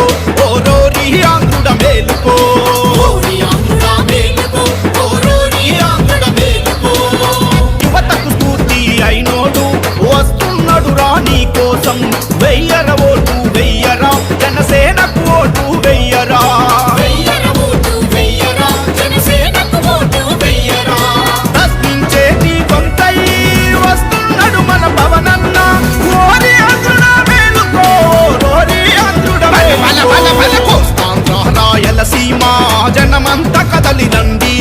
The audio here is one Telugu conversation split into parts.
మేలుకో ఓ రోరి ఆంధ్రుడ మేలుకో. మా జనమంతా కదలినండి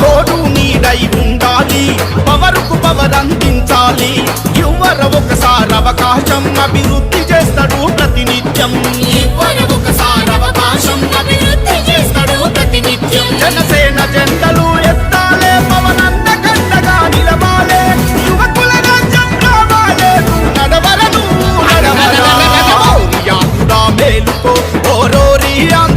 తోడు నీడై ఉండాలి పవరుకు పవర్ అందించాలి. యువర ఒకసారి అవకాశం అభివృద్ధి Iran.